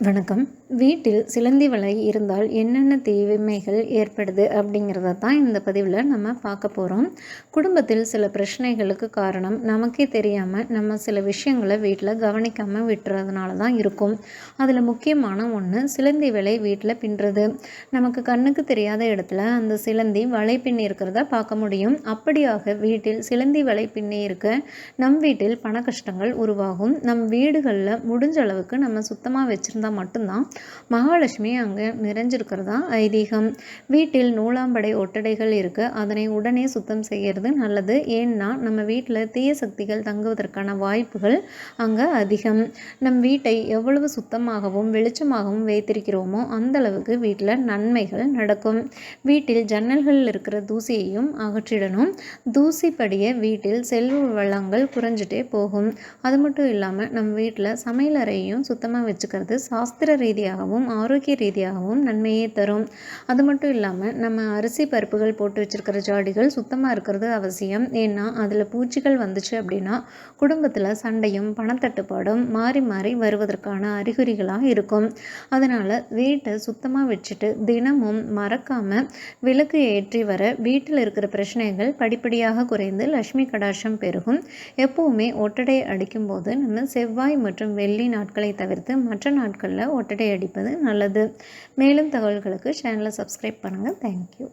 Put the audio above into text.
வணக்கம். வீட்டில் சிலந்தி வலை இருந்தால் என்னென்ன தீமைகள் ஏற்படுது அப்படிங்கிறத தான் இந்த பதிவில் நம்ம பார்க்க போகிறோம் குடும்பத்தில் சில பிரச்சனைகளுக்கு காரணம் நமக்கே தெரியாமல் நம்ம சில விஷயங்களை வீட்டில் கவனிக்காமல் விட்டுறதுனால தான் இருக்கும். அதில் முக்கியமான ஒன்று சிலந்தி வலை வீட்டில் பின்னுறது. நமக்கு கண்ணுக்கு தெரியாத இடத்துல அந்த சிலந்தி வலை பின்னி இருக்கிறத பார்க்க முடியும். அப்படியாக வீட்டில் சிலந்தி வலை பின்னி இருக்க நம் வீட்டில் பண கஷ்டங்கள் உருவாகும். நம் வீடுகளில் முடிஞ்ச அளவுக்கு நம்ம சுத்தமாக வச்சுருந்தோம் இருந்தால் மட்டும்தான் மகாலட்சுமி அங்கே நிறைஞ்சிருக்கிறதா ஐதீகம். வீட்டில் நூலாம்படை ஒட்டடைகள் இருக்குது அதனை உடனே சுத்தம் செய்கிறது நல்லது. ஏன்னா நம்ம வீட்டில் தீய சக்திகள் தங்குவதற்கான வாய்ப்புகள் அங்கே அதிகம். நம் வீட்டை எவ்வளவு சுத்தமாகவும் வெளிச்சமாகவும் வைத்திருக்கிறோமோ அந்த அளவுக்கு வீட்டில் நன்மைகள் நடக்கும். வீட்டில் ஜன்னல்களில் இருக்கிற தூசியையும் அகற்றிடணும். தூசி படிய வீட்டில் செல்வ வளங்கள் குறைஞ்சிட்டே போகும். அது மட்டும் இல்லாமல் நம்ம வீட்டில் சமையலறையும் சுத்தமாக வச்சுக்கிறது சாஸ்திர ரீதியாகவும் ஆரோக்கிய ரீதியாகவும் நன்மையை தரும். அது மட்டும் இல்லாமல் நம்ம அரிசி பருப்புகள் போட்டு வச்சுருக்கிற ஜாடிகள் சுத்தமாக இருக்கிறது அவசியம். ஏன்னா அதில் பூச்சிகள் வந்துச்சு அப்படின்னா குடும்பத்தில் சண்டையும் பணத்தட்டுப்பாடும் மாறி மாறி வருவதற்கான அறிகுறிகளாக இருக்கும். அதனால் வீட்டை சுத்தமாக வச்சுட்டு தினமும் மறக்காமல் விளக்கு ஏற்றி வர வீட்டில் இருக்கிற பிரச்சனைகள் படிப்படியாக குறைந்து லக்ஷ்மி கடாட்சம் பெருகும். எப்போவுமே ஒட்டடை அடிக்கும்போது நம்ம செவ்வாய் மற்றும் வெள்ளி நாட்களை தவிர்த்து மற்ற நாட்கள் நாட்களில் ஒட்டடை அடிப்பது நல்லது. மேலும் தகவல்களுக்கு சேனலை சப்ஸ்கிரைப் பண்ணுங்கள் தேங்க்யூ